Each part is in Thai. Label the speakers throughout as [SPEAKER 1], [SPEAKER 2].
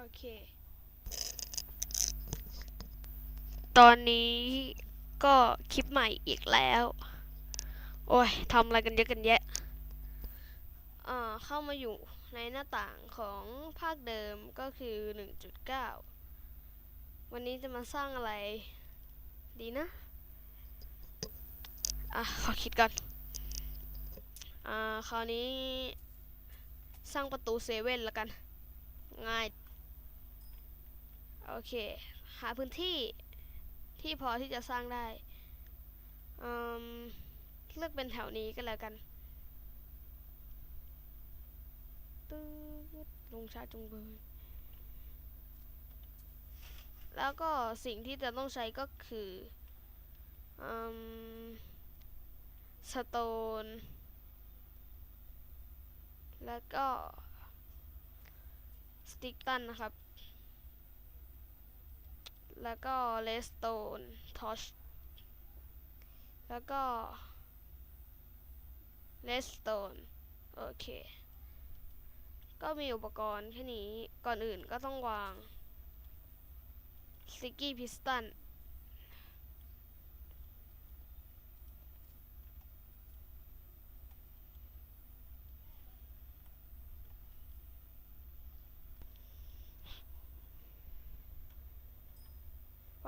[SPEAKER 1] โอเค ตอนนี้ก็คลิปใหม่อีกแล้ว โอ้ยทำอะไรกันเยอะกันแยะอ่าเข้ามาอยู่ในหน้าต่างของภาคเดิมก็คือ 1.9 วันนี้จะมาสร้างอะไรดีนะ อะ ขอคิดก่อน อ่า คราวนี้สร้างประตูเซเว่นแล้วกัน ง่าย โอเค หาพื้นที่ที่พอที่จะสร้างได้เลือกเป็นแถวนี้ก็แล้วกันตึ๊ดลงชาจุงเบยแล้วก็สิ่งที่จะต้องใช้ก็คืออสโตน แล้วก็ สติกตันนะครับ แล้วก็เลสโตนทอชแล้วก็เลสโตนโอเค ก็มีอุปกรณ์แค่นี้ ก่อนอื่นก็ต้องวางสติกกี้พิสตัน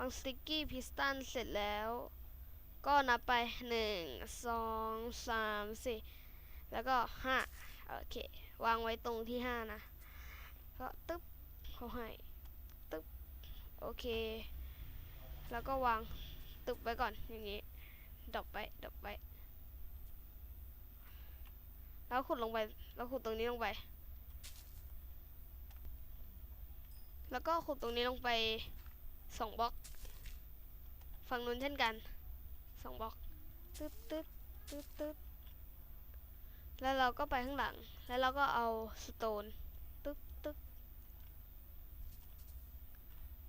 [SPEAKER 1] างสติกกี้พิสตันเสร็จแล้ว ก็นับไปหนึ่งสองสามสี่แล้วก็ห้าโอเค วางไว้ตรงที่ห้านะ ก็ตึ๊บเขาให้ ตึ๊บ โอเค แล้วก็วางตึ๊บไว้ก่อนอย่างนี้ ดอปไป ดอปไป แล้วขุดลงไป แล้วขุดตรงนี้ลงไป แล้วก็ขุดตรงนี้ลงไป สองบล็อก ฝั่งนู้นเช่นกันสองบล็อกตึ๊ดตึ๊ดตึ๊ดตึ๊ดแล้วเราก็ไปข้างหลัง แล้วเราก็เอาสโตนตึ๊ดตึ๊ด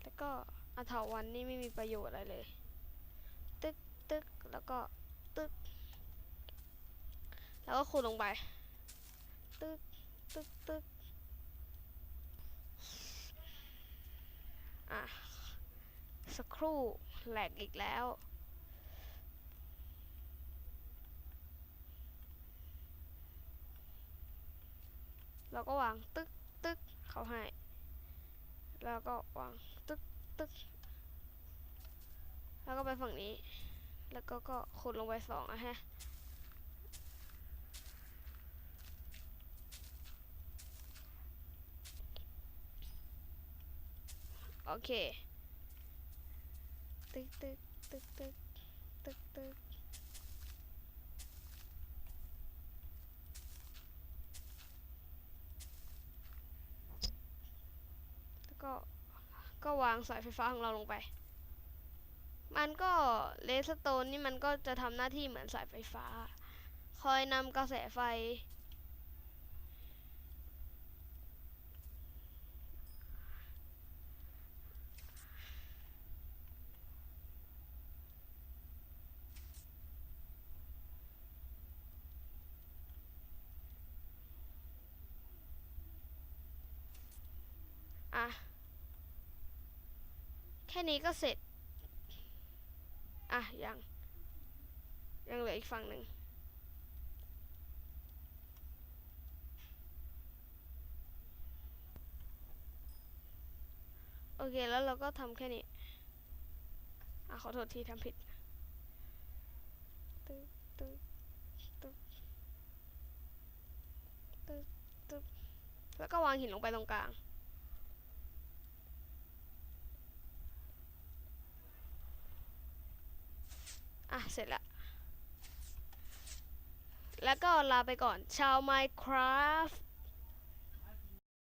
[SPEAKER 1] แล้วก็อาถาวันนี่ไม่มีประโยชน์อะไรเลย ตึ๊ดตึ๊ดแล้วก็ตึ๊ดแล้วก็ขุดลงไป ตึ๊ดตึ๊ดตึ๊ดอะ สักครู่แหลกอีกแล้ว เราก็วางตึกตึกเขาให้ แล้วก็วางตึกตึกแล้วก็ไปฝั่งนี้ แล้วก็ก็ขุดลงไปสองอะฮะโอเค ตึกตึกตึกตึกตึกตึกแล้วก็ ก็วางสายไฟฟ้าของเราลงไป มันก็เลสโตนนี่มันก็จะทำหน้าที่เหมือนสายไฟฟ้า คอยนำกระแสไฟ อะ แค่นี้ก็เสร็จ อะ ยัง ยังเหลืออีกฝั่งหนึ่งโอเค แล้วเราก็ทำแค่นี้ อะ ขอโทษทีทำผิดตึ๊บตึ๊บตึ๊บตึ๊บตึ๊บแล้วก็วางหินลงไปตรงกลาง อะ เสร็จละแล้วก็ลาไปก่อน ชาว Minecraft